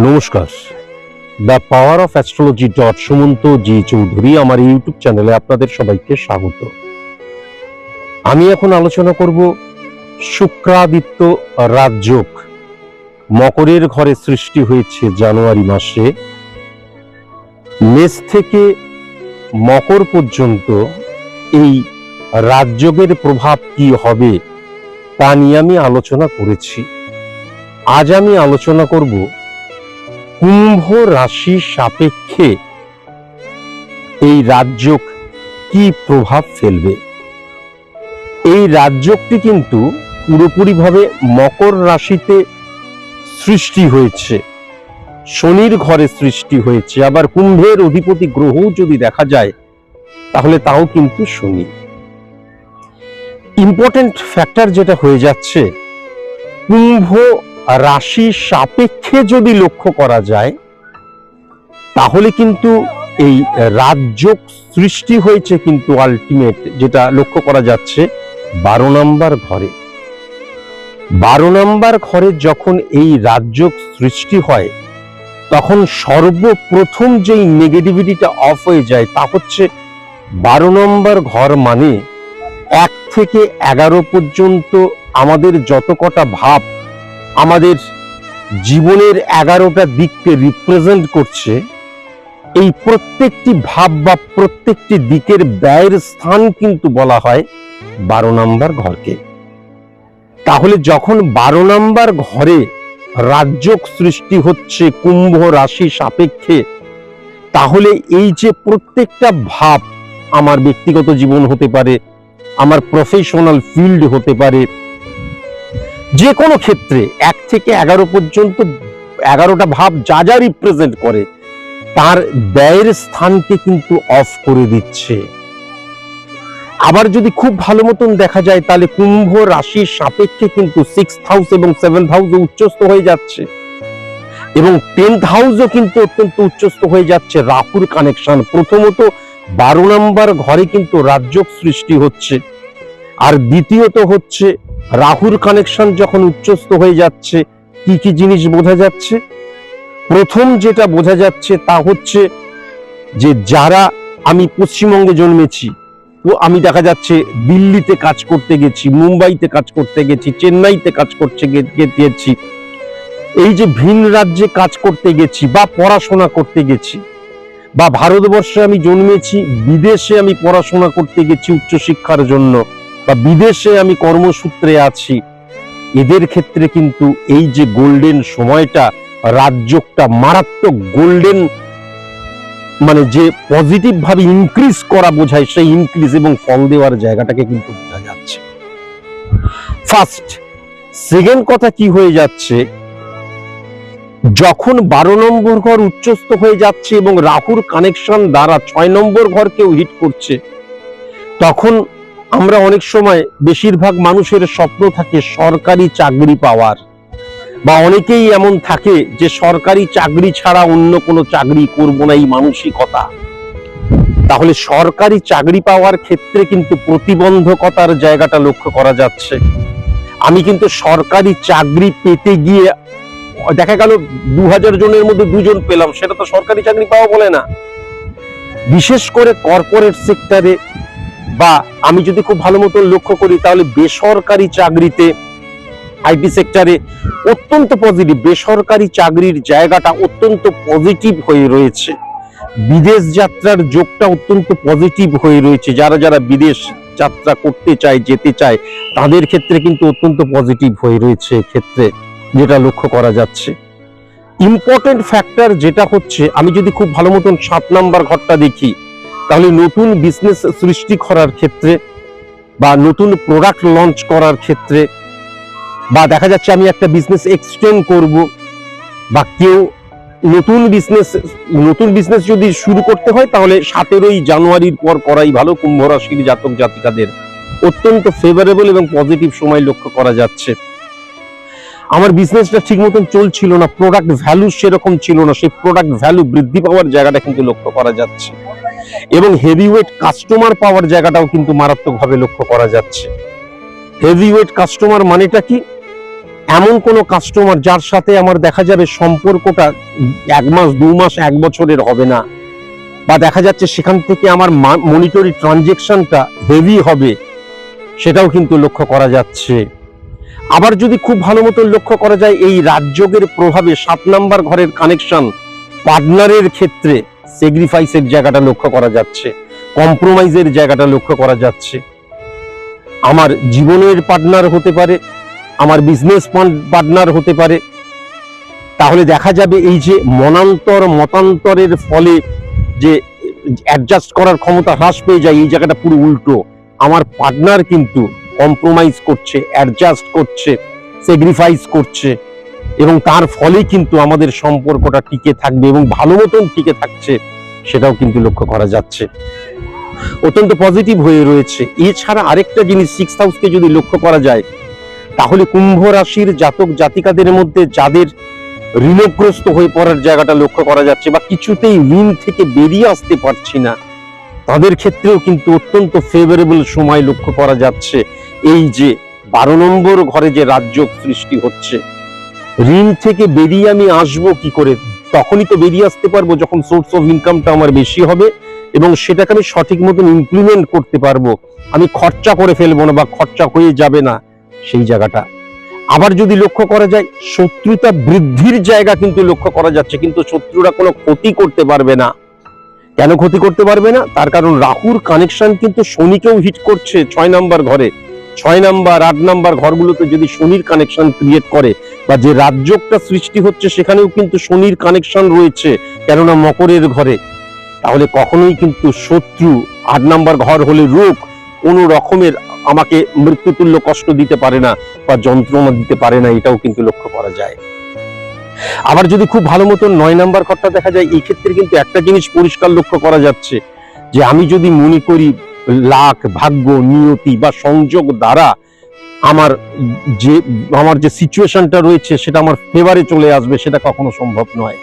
নমস্কার। The power of astrology dot Sumanta ji Chowdhury আমার YouTube চ্যানেলে আপনাদের সবাইকে স্বাগত। আমি এখন আলোচনা করব শুক্রাদিত্য রাজযোগ। মকরের ঘরে সৃষ্টি হয়েছে জানুয়ারি মাসে। মেষ থেকে মকর পর্যন্ত এই রাজযোগের প্রভাব কি হবে তা নিয়ে আমি আলোচনা করেছি। আজ আমি আলোচনা করব কুম্ভ রাশি সাপেক্ষে এই রাজ্যক কি প্রভাব ফেলবে? এই রাজ্যকটি কিন্তু পুরোপুরিভাবে মকর রাশিতে সৃষ্টি হয়েছে। শনির ঘরে সৃষ্টি হয়েছে। আবার কুম্ভের অধিপতি গ্রহ যদি দেখা যায়, তাহলে তাও কিন্তু শনি। ইম্পর্টেন্ট ফ্যাক্টর যেটা হয়ে যাচ্ছে, কুম্ভ রাশি সাপেক্ষে যদি লক্ষ্য করা যায়, তাহলে কিন্তু এই রাজ্য সৃষ্টি হয়েছে কিন্তু আলটিমেট যেটা লক্ষ্য করা যাচ্ছে বারো নম্বর ঘরে। বারো নম্বর ঘরে যখন এই রাজ্য সৃষ্টি হয়, তখন সর্বপ্রথম যেই নেগেটিভিটিটা অফ হয়ে যায় তা হচ্ছে বারো নম্বর ঘর মানে এক থেকে এগারো পর্যন্ত আমাদের যত কটা ভাব আমাদের জীবনের এগারোটা দিককে রিপ্রেজেন্ট করছে, এই প্রত্যেকটি ভাব বা প্রত্যেকটি দিকের ব্যয়ের স্থান কিন্তু বলা হয় বারো নাম্বার ঘরকে। তাহলে যখন বারো নাম্বার ঘরে রাজ্য সৃষ্টি হচ্ছে কুম্ভ রাশি সাপেক্ষে, তাহলে এই যে প্রত্যেকটা ভাব আমার ব্যক্তিগত জীবন হতে পারে, আমার প্রফেশনাল ফিল্ড হতে পারে যে কোনো ক্ষেত্রে এক থেকে এগারো পর্যন্ত এগারোটা ভাব যা যা রিপ্রেজেন্ট করে, তার ব্যয়ের স্থানকে কিন্তু অফ করে দিচ্ছে। আবার যদি খুব ভালো মতন দেখা যায়, তাহলে কুম্ভ রাশির সাপেক্ষে কিন্তু সিক্স হাউস এবং সেভেন্থ হাউস উচ্চস্ত হয়ে যাচ্ছে। এবং টেন্থ হাউসও কিন্তু অত্যন্ত উচ্চস্থ হয়ে যাচ্ছে রাহুর কানেকশন প্রথমত বারো নম্বর ঘরে কিন্তু রাজ্য সৃষ্টি হচ্ছে। আর দ্বিতীয়ত হচ্ছে রাহুর কানেকশন যখন উচ্চস্থ হয়ে যাচ্ছে, কি কি জিনিস বোঝা যাচ্ছে? প্রথম যেটা বোঝা যাচ্ছে তা হচ্ছে যে যারা আমি পশ্চিমবঙ্গে জন্মেছি, ও আমি দেখা যাচ্ছে দিল্লিতে কাজ করতে গেছি, মুম্বাইতে কাজ করতে গেছি, চেন্নাইতে কাজ করতে গেছি এই যে ভিন রাজ্যে কাজ করতে গেছি বা পড়াশোনা করতে গেছি, বা ভারতবর্ষে আমি জন্মেছি, বিদেশে আমি পড়াশোনা করতে গেছি উচ্চশিক্ষার জন্য বা বিদেশে আমি কর্মসূত্রে আছি, এদের ক্ষেত্রে কিন্তু এই যে গোল্ডেন সময়টা রাজ্যটা মারাত্মক গোল্ডেন মানে যে পজিটিভ ভাবে ইনক্রিজ করা বোঝায়, সেই ইনক্রিজ এবং ফল দেওয়ার জায়গাটাকে কিন্তু বোঝা যাচ্ছে। ফার্স্ট সেকেন্ড কথা কি হয়ে যাচ্ছে, যখন বারো নম্বর ঘর উচ্চস্থ হয়ে যাচ্ছে এবং রাহুর কানেকশন দ্বারা ছয় নম্বর ঘরকেও হিট করছে, তখন আমরা অনেক সময় বেশিরভাগ মানুষের স্বপ্ন থাকে সরকারি চাকরি পাওয়ার। বা অনেকেই এমন থাকে যে সরকারি চাকরি ছাড়া অন্য কোনো চাকরি করব না এই মানসিকতা। তাহলে সরকারি চাকরি পাওয়ার ক্ষেত্রে কিন্তু প্রতিবন্ধকতার জায়গাটা লক্ষ্য করা যাচ্ছে। আমি কিন্তু সরকারি চাকরি পেতে গিয়ে, দেখা গেল দু হাজার জনের মধ্যে দুজন পেলাম, সেটা তো সরকারি চাকরি পাওয়া বলে না। বিশেষ করে কর্পোরেট সেক্টরে বা আমি যদি খুব ভালো মতো লক্ষ্য করি, তাহলে বেসরকারি চাকরিতে আইটি সেক্টরে অত্যন্ত পজিটিভ বেসরকারি চাকরির জায়গাটা অত্যন্ত পজিটিভ হয়ে রয়েছে। বিদেশ যাত্রার যোগটা অত্যন্ত পজিটিভ হয়ে রয়েছে। যারা যারা বিদেশ যাত্রা করতে চায়, যেতে চায়, তাদের ক্ষেত্রে কিন্তু অত্যন্ত পজিটিভ হয়ে রয়েছে ক্ষেত্রে যেটা লক্ষ্য করা যাচ্ছে। ইম্পর্টেন্ট ফ্যাক্টর যেটা হচ্ছে, আমি যদি খুব ভালো মতন সাত নাম্বার ঘরটা দেখি তাহলে নতুন বিজনেস সৃষ্টি করার ক্ষেত্রে বা নতুন প্রোডাক্ট লঞ্চ করার ক্ষেত্রে বা দেখা যাচ্ছে আমি একটা বিজনেস এক্সটেন্ড করব বা কেউ নতুন বিজনেস নতুন বিজনেস যদি শুরু করতে হয়, তাহলে সতেরোই জানুয়ারির পর করাই ভালো। কুম্ভ রাশির জাতক জাতিকাদের অত্যন্ত ফেভারেবল এবং পজিটিভ সময় লক্ষ্য করা যাচ্ছে। আমার বিজনেসটা ঠিক মতন চলছিল না প্রোডাক্ট ভ্যালু সেরকম ছিল না, সেই প্রোডাক্ট ভ্যালু বৃদ্ধি পাওয়ার জায়গাটা কিন্তু লক্ষ্য করা যাচ্ছে। এবং হেভিওয়েট কাস্টমার পাওয়ার জায়গাটাও কিন্তু মারাত্মকভাবে লক্ষ্য করা যাচ্ছে। হেভিওয়েট কাস্টমার মানেটা কি? এমন কোনো কাস্টমার যার সাথে আমার দেখা যাবে সম্পর্কটা এক মাস, দু মাস, এক বছরের হবে না। বা দেখা যাচ্ছে সেখান থেকে আমার মনিটরি ট্রানজেকশনটা হেভি হবে, সেটাও কিন্তু লক্ষ্য করা যাচ্ছে। আবার যদি খুব ভালো মতো লক্ষ্য করা যায়, এই রাজযোগের প্রভাবে সাত নাম্বার ঘরের কানেকশন পার্টনারের ক্ষেত্রে সেগ্রিফাইসের জায়গাটা লক্ষ্য করা যাচ্ছে কম্প্রোমাইজের জায়গাটা লক্ষ্য করা যাচ্ছে। আমার জীবনের পার্টনার হতে পারে, আমার বিজনেস পার্টনার হতে পারে। তাহলে দেখা যাবে এই যে মনান্তর, মতান্তরের ফলে যে অ্যাডজাস্ট করার ক্ষমতা হ্রাস পেয়ে যায়, এই জায়গাটা পুরো উল্টো। আমার পার্টনার কিন্তু কম্প্রোমাইজ করছে অ্যাডজাস্ট করছে স্যাক্রিফাইস করছে। এবং তার ফলে কিন্তু আমাদের সম্পর্কটা টিকে থাকবে এবং ভালো মতন টিকে থাকছে সেটাও কিন্তু লক্ষ্য করা যাচ্ছে। অত্যন্ত পজিটিভ হয়ে রয়েছে। এছাড়া আরেকটা জিনিস সিক্স হাউসকে যদি লক্ষ্য করা যায়, তাহলে কুম্ভ রাশির জাতক জাতিকাদের মধ্যে যাদের ঋণগ্রস্ত হয়ে পড়ার জায়গাটা লক্ষ্য করা যাচ্ছে বা কিছুতেই ঋণ থেকে বেরিয়ে আসতে পারছি না, তাদের ক্ষেত্রেও কিন্তু অত্যন্ত ফেভারেবল সময় লক্ষ্য করা যাচ্ছে। এই যে বারো নম্বর ঘরে যে রাজ্য সৃষ্টি হচ্ছে ঋণ থেকে বেরিয়ে আমি আসব কি করে? তখনই তো বেরিয়ে আসতে পারব যখন সোর্স অফ ইনকামটা আমার বেশি হবে এবং সেটাকে আমি সঠিক মতন ইমপ্লিমেন্ট করতে পারব। আমি খরচা করে ফেলব না বা খরচা হয়ে যাবে না সেই জায়গাটা। আবার যদি লক্ষ্য করা যায়, শত্রুতা বৃদ্ধির জায়গা কিন্তু লক্ষ্য করা যাচ্ছে, কিন্তু শত্রুরা কোনো ক্ষতি করতে পারবে না। কেন ক্ষতি করতে পারবে না? তার কারণ রাহুর কানেকশন কিন্তু শনিকেও হিট করছে ছয় নাম্বার ঘরে। ছয় নাম্বার, আট নাম্বার ঘরগুলোতে যদি শনির কানেকশন ক্রিয়েট করে বা যে রাজ্যটা সৃষ্টি হচ্ছে সেখানেও কিন্তু শনির কানেকশন রয়েছে, কেননা মকরের ঘরে। তাহলে কখনোই কিন্তু শত্রু আট নাম্বার ঘর হলে রোগ কোনো রকমের আমাকে মৃত্যুতুল্য কষ্ট দিতে পারে না বা যন্ত্রণা দিতে পারে না, এটাও কিন্তু লক্ষ্য করা যায়। আবার যদি খুব ভালো মতো নয় নাম্বার ঘরটা দেখা যায় এই ক্ষেত্রে কিন্তু একটা জিনিস পরিষ্কার লক্ষ্য করা যাচ্ছে, যে আমি যদি মনে করি লাখ, ভাগ্য, নিয়তি বা সংযোগ দ্বারা আমার যে আমার যে সিচুয়েশনটা রয়েছে সেটা আমার ফেভারে চলে আসবে, সেটা কখনো সম্ভব নয়।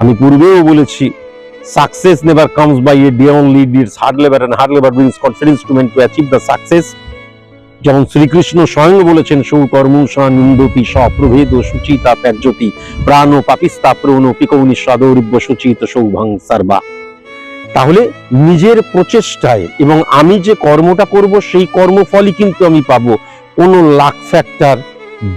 আমি পূর্বেও বলেছি success never comes by a day only deeds hard labour and hard labour brings confidence to men to achieve the success যেমন শ্রীকৃষ্ণ স্বয়ং বলেছেন সৌকর্মুষা নিন্দতি সপ্রভেদ সুচিতা ত্যাজ্যতি, প্রাণ পাপিস্তা প্রণ পিকৌনি সদৌরিব্য সুচিত সৌভাং সার্বা। তাহলে নিজের প্রচেষ্টায় এবং আমি যে কর্মটা করব, সেই কর্মফলই কিন্তু আমি পাবো। কোনো লাক ফ্যাক্টর,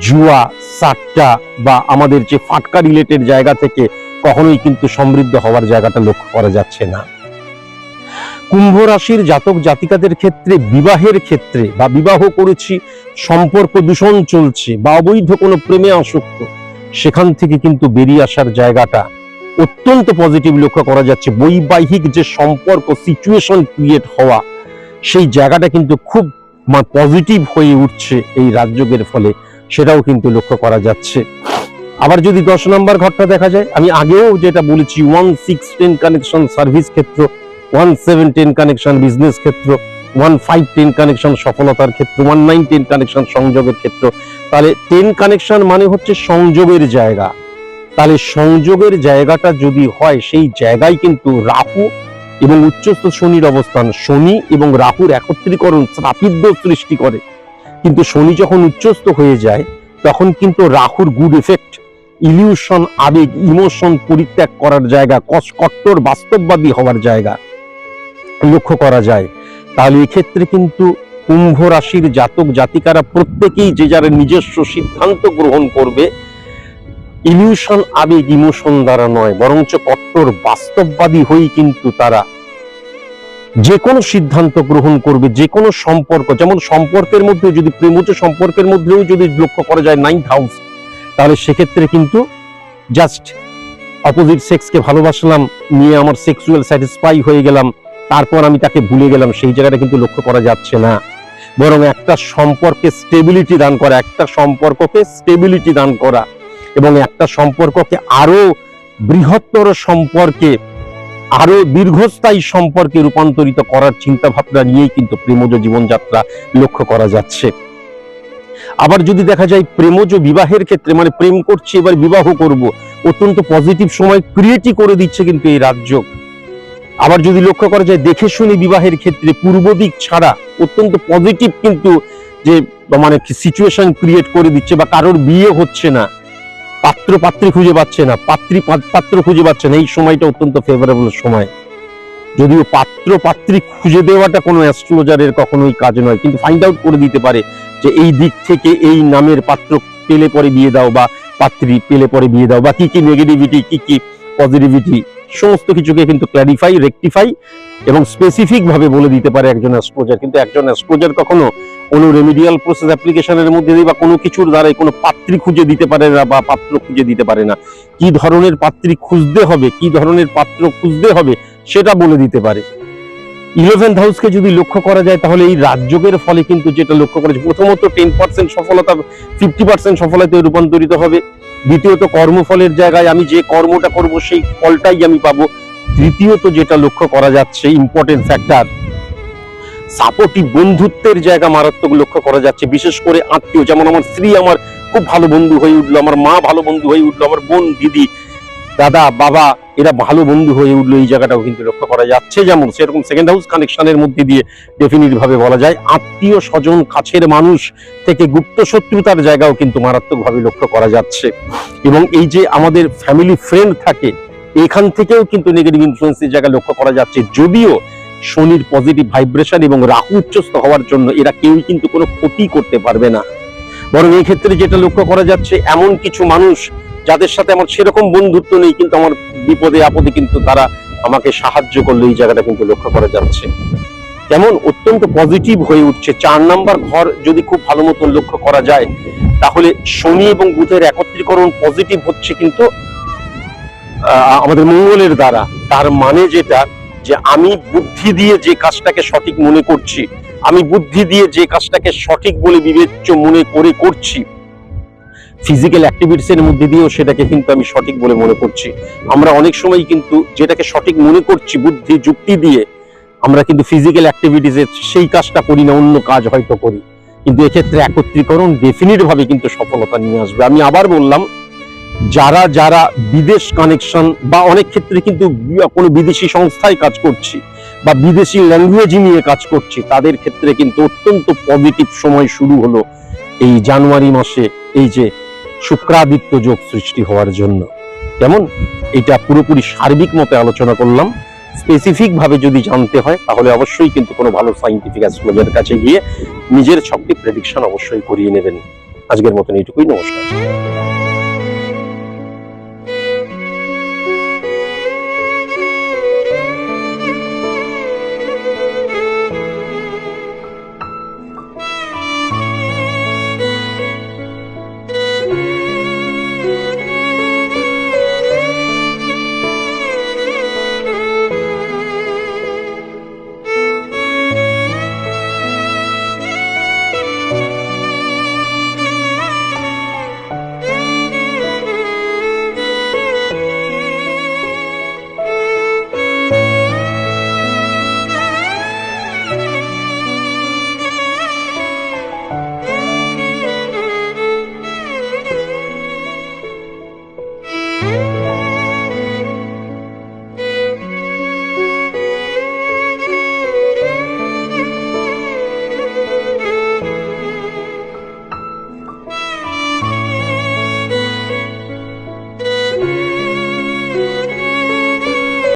জুয়া, সাট্টা বা আমাদের যে ফাটকা রিলেটেড জায়গা থেকে কখনোই কিন্তু সমৃদ্ধ হওয়ার জায়গাটা লক্ষ্য করা যাচ্ছে না। কুম্ভ রাশির জাতক জাতিকাদের ক্ষেত্রে, বিবাহের ক্ষেত্রে বা বিবাহ করেছি, সম্পর্ক দূষণ চলছে বা অবৈধ কোনো প্রেমে আসক্ত, সেখান থেকে কিন্তু বেরিয়ে আসার জায়গাটা অত্যন্ত পজিটিভ লক্ষ্য করা যাচ্ছে। বৈবাহিক যে সম্পর্ক সিচুয়েশন ক্রিয়েট হওয়া, সেই জায়গাটা কিন্তু খুব পজিটিভ হয়ে উঠছে এই রাজযোগের ফলে। সেটাও কিন্তু লক্ষ্য করা যাচ্ছে। আবার যদি দশ নম্বর ঘরটা দেখা যায়, আমি আগেও যেটা বলেছি one six ten connection service ক্ষেত্র one seven ten connection business ক্ষেত্র ওয়ান ফাইভ টেন কানেকশন সফলতার ক্ষেত্র ওয়ান নাইন টেন কানেকশন সংযোগের ক্ষেত্র। তাহলে টেন কানেকশন মানে হচ্ছে সংযোগের জায়গা। তাহলে সংযোগের জায়গাটা যদি হয়, সেই জায়গায় কিন্তু রাহু এবং উচ্চস্থ শনির অবস্থান। শনি এবং রাহুর একত্রীকরণ শ্রাপিদ্য সৃষ্টি করে। কিন্তু শনি যখন উচ্চস্থ হয়ে যায়, তখন কিন্তু রাহুর গুড এফেক্ট ইলিউশন আবেগ ইমোশন পরিত্যাগ করার জায়গা কট্টর বাস্তববাদী হওয়ার জায়গা লক্ষ্য করা যায়। তাহলে এক্ষেত্রে কিন্তু কুম্ভ রাশির জাতক জাতিকারা প্রত্যেকেই যে যারা নিজস্ব সিদ্ধান্ত গ্রহণ করবে ইলিউশন আবেগ ইমোশন দ্বারা নয়, বরঞ্চ কট্টর বাস্তববাদী হয়েই কিন্তু তারা। যে কোনো সিদ্ধান্ত গ্রহণ করবে, যে কোনো সম্পর্ক, যেমন সম্পর্কের মধ্যে যদি প্রেমজ সম্পর্কের মধ্যেও যদি লক্ষ্য করা যায় নাইন্থ হাউস, তাহলে সেক্ষেত্রে কিন্তু জাস্ট অপোজিট সেক্সকে ভালোবাসলাম, নিয়ে আমার সেক্সুয়াল স্যাটিসফাই হয়ে গেলাম, তারপর আমি তাকে ভুলে গেলাম, সেই জায়গাটা কিন্তু লক্ষ্য করা যাচ্ছে না। বরং একটা সম্পর্কে স্টেবিলিটি দান করা, একটা সম্পর্ককে স্টেবিলিটি দান করা। এবং একটা সম্পর্ককে আরও বৃহত্তর সম্পর্কে আরও দীর্ঘস্থায়ী সম্পর্কে রূপান্তরিত করার চিন্তা ভাবনা নিয়েই কিন্তু প্রেমজ জীবনযাত্রা লক্ষ্য করা যাচ্ছে। আবার যদি দেখা যায় প্রেমজ বিবাহের ক্ষেত্রে মানে প্রেম করছি, এবার বিবাহ করব, অত্যন্ত পজিটিভ সময় ক্রিয়েটই করে দিচ্ছে কিন্তু এই রাজ্য। আবার যদি লক্ষ্য করা যায়, দেখে শুনে বিবাহের ক্ষেত্রে পূর্ব দিক ছাড়া অত্যন্ত পজিটিভ কিন্তু যে মানে সিচুয়েশন ক্রিয়েট করে দিচ্ছে বা কারোর বিয়ে হচ্ছে না। পাত্র পাত্রী খুঁজে পাচ্ছে না, পাত্রী পাত্র খুঁজে পাচ্ছে না। এই সময়টা অত্যন্ত ফেভারেবল সময়। যদিও পাত্র পাত্রী খুঁজে দেওয়াটা কোনো অ্যাস্ট্রোলজারের কখনোই কাজ নয়, কিন্তু ফাইন্ড আউট করে দিতে পারে যে এই দিক থেকে এই নামের পাত্র পেলে পরে বিয়ে দাও বা পাত্রী পেলে পরে বিয়ে দাও বা কি কি নেগেটিভিটি কি কি পজিটিভিটি সমস্ত কিছুকে কিন্তু ক্ল্যারিফাই রেকটিফাই এবং স্পেসিফিক ভাবে বলে দিতে পারে একজন অ্যাস্ট্রোলজার কিন্তু একজন অ্যাস্ট্রোলজার কখনো কোনো রেমিডিয়াল প্রসেস অ্যাপ্লিকেশনের মধ্যে দিয়ে বা কোনো কিছুর দ্বারাই কোনো পাত্রী খুঁজে দিতে পারে না বা পাত্র খুঁজে দিতে পারে না। কি ধরনের পাত্রী খুঁজতে হবে, কি ধরনের পাত্র খুঁজতে হবে সেটা বলে দিতে পারে। ইলেভেন্থ হাউসকে যদি লক্ষ্য করা যায় তাহলে এই রাজযোগের ফলে কিন্তু যেটা লক্ষ্য করা যায়, প্রথমত টেন পার্সেন্ট সফলতা ফিফটি পার্সেন্ট সফলতায় রূপান্তরিত হবে। দ্বিতীয়ত কর্মফলের জায়গায় আমি যে কর্মটা করব সেই ফলটাই আমি পাবো। তৃতীয়ত যেটা লক্ষ্য করা যাচ্ছে ইম্পর্টেন্ট ফ্যাক্টর সাপোর্টিভ বন্ধুত্বের জায়গা মারাত্মক লক্ষ্য করা যাচ্ছে। বিশেষ করে আত্মীয়, যেমন আমার স্ত্রী আমার খুব ভালো বন্ধু হয়ে উঠল, আমার মা ভালো বন্ধু হয়ে উঠল, আমার বোন, দিদি, দাদা, বাবা, এরা ভালো বন্ধু হয়ে উঠল, এই জায়গাটাও কিন্তু লক্ষ্য করা যাচ্ছে। যেমন সেরকম সেকেন্ড হাউস কানেকশনের মধ্যে দিয়ে ডেফিনিট ভাবে বলা যায়, আত্মীয় স্বজন, কাছের মানুষ থেকে গুপ্ত শত্রুতার জায়গাও কিন্তু মারাত্মকভাবে লক্ষ্য করা যাচ্ছে। এবং এই যে আমাদের ফ্যামিলি ফ্রেন্ড থাকে, এখান থেকেও কিন্তু নেগেটিভ ইনফ্লুয়েন্সের জায়গা লক্ষ্য করা যাচ্ছে। যদিও শনির পজিটিভ ভাইব্রেশন এবং রাহু উচ্চস্থ হওয়ার জন্য এরা কেউই কিন্তু কোনো ক্ষতি করতে পারবে না। বরং এই ক্ষেত্রে যেটা লক্ষ্য করা যাচ্ছে, এমন কিছু মানুষ যাদের সাথে আমার সেরকম বন্ধুত্ব নেই, কিন্তু আমার বিপদে আপদে কিন্তু তারা আমাকে সাহায্য করল, এই জায়গাটা কিন্তু লক্ষ্য করা যাচ্ছে। যেমন অত্যন্ত পজিটিভ হয়ে উঠছে, চার নাম্বার ঘর যদি খুব ভালো মতন লক্ষ্য করা যায়, তাহলে শনি এবং বুধের একত্রীকরণ পজিটিভ হচ্ছে কিন্তু আমাদের মঙ্গলের দ্বারা। তার মানে যেটা যে আমি বুদ্ধি দিয়ে যে কাজটাকে সঠিক মনে করছি, আমি বুদ্ধি দিয়ে যে কাজটাকে সঠিক বলে বিবেচ্য মনে করে করছি ফিজিক্যাল অ্যাক্টিভিটিস এর মধ্যে দিয়েও সেটাকে কিন্তু আমি সঠিক বলে মনে করছি। আমরা অনেক সময় কিন্তু যেটাকে সঠিক মনে করছি, বুদ্ধি, যুক্তি দিয়ে, আমরা কিন্তু ফিজিক্যাল অ্যাক্টিভিটিস এর সেই কাজটা করি না, অন্য কাজ হয়তো করি। কিন্তু এক্ষেত্রে একত্রীকরণ ডেফিনিট ভাবে কিন্তু সফলতা নিয়ে আসবে। আমি আবার বললাম যারা যারা বিদেশ কানেকশন বা অনেক ক্ষেত্রে কিন্তু কোনো বিদেশি সংস্থায় কাজ করছি বা বিদেশি ল্যাঙ্গুয়েজ নিয়ে কাজ করছি, তাদের ক্ষেত্রে কিন্তু অত্যন্ত পজিটিভ সময় শুরু হলো এই জানুয়ারি মাসে এই যে শুক্রাদিত্য যোগ সৃষ্টি হওয়ার জন্য। কেমন? এটা পুরোপুরি সার্বিক মতে আলোচনা করলাম। স্পেসিফিক ভাবে যদি জানতে হয়, তাহলে অবশ্যই কিন্তু কোনো ভালো সাইন্টিফিক অ্যাস্ট্রোলজার কাছে গিয়ে নিজের ছকটি প্রেডিকশন অবশ্যই করিয়ে নেবেন। আজকের মতন এইটুকুই, নমস্কার।